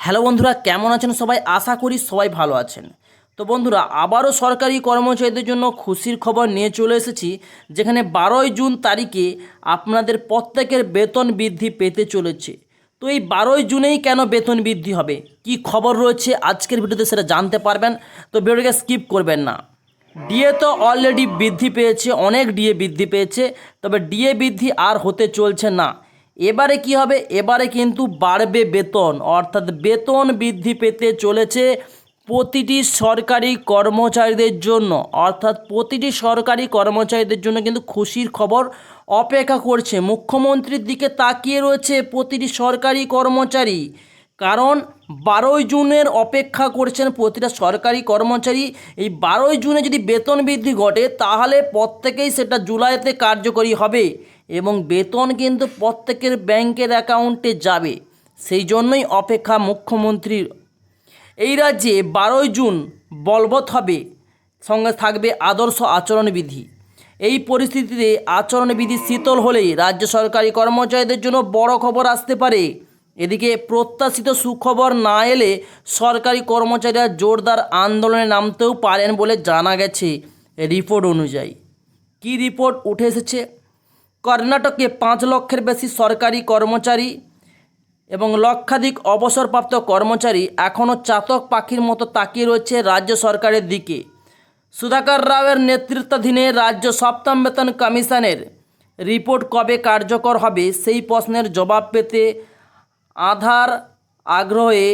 Hello বন্ধুরা, কেমন আছেন সবাই? আশা করি সবাই ভালো আছেন। তো বন্ধুরা, আবারও সরকারি কর্মচারীদের জন্য খুশির খবর নিয়ে চলে এসেছি, যেখানে বারোই জুন তারিখে আপনাদের প্রত্যেকের বেতন বৃদ্ধি পেতে চলেছে। তো এই বারোই জুনেই কেন বেতন বৃদ্ধি হবে? কি খবর রয়েছে? আজকের ভিডিওতে সেটা জানতে পারবেন, তো ভিডিওটাকে স্কিপ করবেন না। ডিএ তো অলরেডি বৃদ্ধি পেয়েছে, অনেক ডিএ বৃদ্ধি পেয়েছে, তবে ডিএ বৃদ্ধি আর হতে চলছে না। এবারে কি হবে? এবারে কিন্তু বাড়বে বেতন। অর্থাৎ বেতন বৃদ্ধি পেতে চলেছে প্রতিটি সরকারি কর্মচারীদের জন্য। অর্থাৎ প্রতিটি সরকারি কর্মচারীদের জন্য কিন্তু খুশির খবর অপেক্ষা করছে। মুখ্যমন্ত্রীর দিকে তাকিয়ে রয়েছে প্রতিটি সরকারি কর্মচারী। কারণ বারোই জুনের অপেক্ষা করছেন প্রতিটা সরকারি কর্মচারী। এই বারোই জুনে যদি বেতন বৃদ্ধি ঘটে, তাহলে প্রত্যেকেই সেটা জুলাইতে কার্যকরী হবে। এবং বেতন কিন্তু প্রত্যেকের ব্যাংকের অ্যাকাউন্টে যাবে। সেই জন্যই অপেক্ষা মুখ্যমন্ত্রীর। এই রাজ্যে বারোই জুন বলবৎ হবে। সঙ্গে থাকবে আদর্শ আচরণবিধি। এই পরিস্থিতিতে আচরণবিধি শীতল হলেই রাজ্য সরকারি কর্মচারীদের জন্য বড় খবর আসতে পারে। এদিকে প্রত্যাশিত সুখবর না এলে সরকারি কর্মচারীরা জোরদার আন্দোলনে নামতেও পারেন বলে জানা গেছে রিপোর্ট অনুযায়ী। কি রিপোর্ট উঠে এসেছে? কর্ণাটকে পাঁচ লক্ষের বেশি সরকারি কর্মচারী এবং লক্ষাধিক অবসরপ্রাপ্ত কর্মচারী এখনও চাতক পাখির মতো তাকিয়ে রয়েছে রাজ্য সরকারের দিকে। সুধাকর রাওয়ের নেতৃত্বাধীনে রাজ্য সপ্তম বেতন কমিশনের রিপোর্ট কবে কার্যকর হবে সেই প্রশ্নের জবাব পেতে আধার আগ্রহে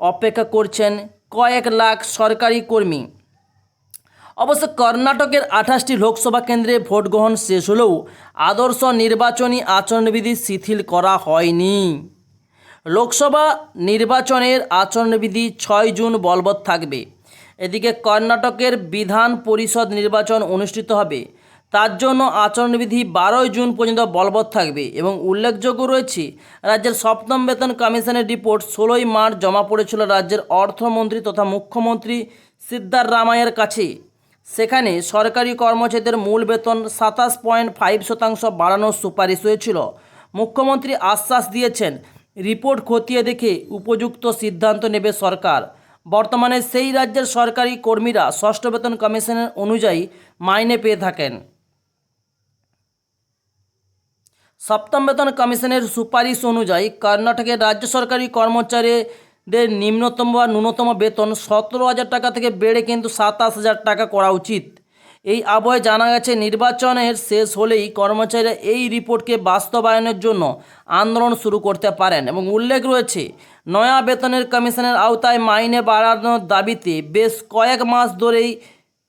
অপেক্ষা করছেন কয়েক লাখ সরকারি কর্মী। অবশ্য কর্ণাটকের আঠাশটি লোকসভা কেন্দ্রে ভোট গ্রহণ শেষ হলেও আদর্শ নির্বাচনী আচরণবিধি শিথিল করা হয়নি। লোকসভা নির্বাচনের আচরণবিধি ছয় জুন বলবৎ থাকবে। এদিকে কর্ণাটকের বিধান পরিষদ নির্বাচন অনুষ্ঠিত হবে। তার জন্য আচরণবিধি বারোই জুন পর্যন্ত বলবৎ থাকবে এবং উল্লেখযোগ্য রয়েছে, রাজ্যের সপ্তম বেতন কমিশনের রিপোর্ট ষোলোই মার্চ জমা পড়েছিল রাজ্যের অর্থমন্ত্রী তথা মুখ্যমন্ত্রী সিদ্ধার রামায়ের কাছে। সেখানে সরকারি কর্মচারীদের মূল বেতন সাতাশ পয়েন্ট ফাইভ শতাংশ বাড়ানোর সুপারিশ হয়েছিল। মুখ্যমন্ত্রী আশ্বাস দিয়েছেন, রিপোর্ট খতিয়ে দেখে উপযুক্ত সিদ্ধান্ত নেবে সরকার। বর্তমানে সেই রাজ্যের সরকারি কর্মীরা ষষ্ঠ বেতন কমিশনের অনুযায়ী মাইনে পেয়ে থাকেন। সপ্তম বেতন কমিশনের সুপারিশ অনুযায়ী কর্ণাটকের রাজ্য সরকারি কর্মচারীদের নিম্নতম বা ন্যূনতম বেতন সতেরো হাজার টাকা থেকে বেড়ে কিন্তু সাতাশ হাজার টাকা করা উচিত। এই আবহে জানা গেছে নির্বাচনের শেষ হলেই কর্মচারীরা এই রিপোর্টকে বাস্তবায়নের জন্য আন্দোলন শুরু করতে পারেন এবং উল্লেখ রয়েছে, নয়া বেতনের কমিশনের আওতায় মাইনে বাড়ানোর দাবিতে বেশ কয়েক মাস ধরেই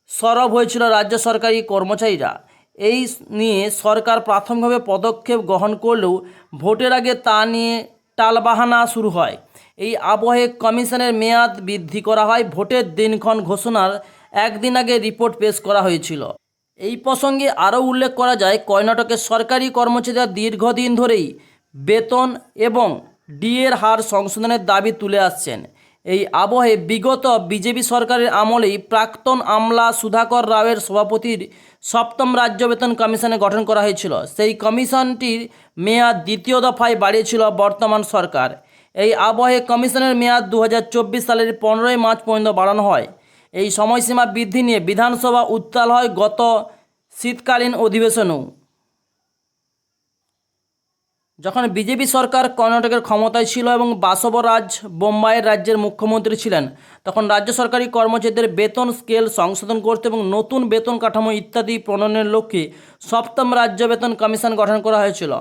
সরব হয়েছিল রাজ্য সরকারি কর্মচারীরা। এই নিয়ে সরকার প্রাথমিকভাবে পদক্ষেপ গ্রহণ করলেও ভোটের আগে তা নিয়ে টালবাহানা শুরু হয়। এই আবহে কমিশনের মেয়াদ বৃদ্ধি করা হয়, ভোটের দিনক্ষণ ঘোষণার একদিন আগে রিপোর্ট পেশ করা হয়েছিল। এই প্রসঙ্গে আরও উল্লেখ করা যায়, কর্ণাটকের সরকারি কর্মচারীরা দীর্ঘদিন ধরেই বেতন এবং ডিএর হার সংশোধনের দাবি তুলে আসছেন। এই আবহে বিগত বিজেপি সরকারের আমলেই প্রাক্তন আমলা সুধাকর রাওয়ের সভাপতির সপ্তম রাজ্য বেতন কমিশনে গঠন করা হয়েছিল। সেই কমিশনটির মেয়াদ দ্বিতীয় দফায় বাড়িয়েছিল বর্তমান সরকার। এই আবহে কমিশনের মেয়াদ দু হাজার চব্বিশ সালের পনেরোই মার্চ পর্যন্ত বাড়ানো হয়। এই সময়সীমা বৃদ্ধি নিয়ে বিধানসভা উত্তাল হয় গত শীতকালীন অধিবেশনেও। যখন বিজেপি সরকার কর্ণাটকের ক্ষমতায় ছিল এবং বাসবরাজ বোম্বাইয়ের রাজ্যের মুখ্যমন্ত্রী ছিলেন, তখন রাজ্য সরকারি কর্মচারীদের বেতন স্কেল সংশোধন করতে এবং নতুন বেতন কাঠামো ইত্যাদি প্রণয়নের লক্ষ্যে সপ্তম রাজ্য বেতন কমিশন গঠন করা হয়েছিল।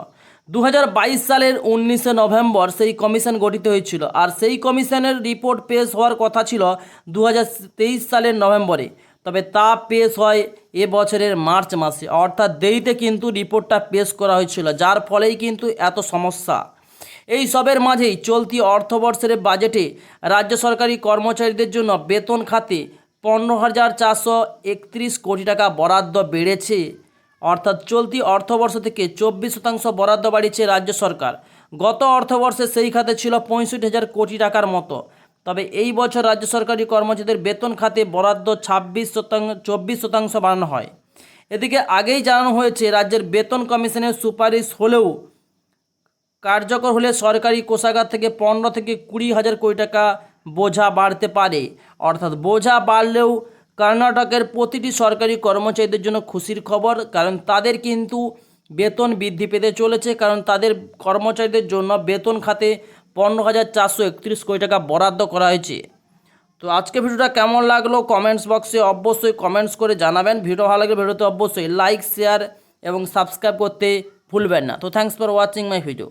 দু হাজার বাইশ সালের উনিশে নভেম্বর সেই কমিশন গঠিত হয়েছিল আর সেই কমিশনের রিপোর্ট পেশ হওয়ার কথা ছিল দু হাজার তেইশ সালের নভেম্বরে। তবে তা পেশ হয় এ বছরের মার্চ মাসে। অর্থাৎ দেরিতে কিন্তু রিপোর্টটা পেশ করা হয়েছিল, যার ফলেই কিন্তু এত সমস্যা। এই সবের মাঝেই চলতি অর্থবর্ষের বাজেটে রাজ্য সরকারি কর্মচারীদের জন্য বেতন খাতে পনেরো হাজার চারশো একত্রিশ কোটি টাকা বরাদ্দ বেড়েছে। অর্থাৎ চলতি অর্থবর্ষ থেকে চব্বিশ শতাংশ বরাদ্দ বাড়িয়েছে রাজ্য সরকার। গত অর্থবর্ষে সেই খাতে ছিল পঁয়ষট্টি হাজার কোটি টাকার মতো। তবে এই বছর রাজ্য সরকারি কর্মচারীদের বেতন খাতে বরাদ্দ ছাব্বিশ শতাংশ চব্বিশ শতাংশ বাড়ানো হয়। এদিকে আগেই জানানো হয়েছে, রাজ্যের বেতন কমিশনের সুপারিশ হলেও কার্যকর হলে সরকারি কোষাগার থেকে পনেরো থেকে কুড়ি হাজার কোটি টাকা বোঝা বাড়তে পারে। অর্থাৎ বোঝা বাড়লেও কর্ণাটকের প্রতিটি সরকারি কর্মচারীদের জন্য খুশির খবর, কারণ তাদের কিন্তু বেতন বৃদ্ধি পেতে চলেছে, কারণ তাদের কর্মচারীদের জন্য বেতন খাতে পনেরো হাজার চারশো একত্রিশ কোটি টাকা বরাদ্দ করা হয়েছে। তো আজকে ভিডিওটা কেমন লাগল কমেন্টস বক্সে অবশ্যই কমেন্টস করে জানাবেন। ভিডিও ভালো লাগলে ভিডিওতে অবশ্যই লাইক, শেয়ার এবং সাবস্ক্রাইব করতে ভুলবেন না। তো thanks for watching my video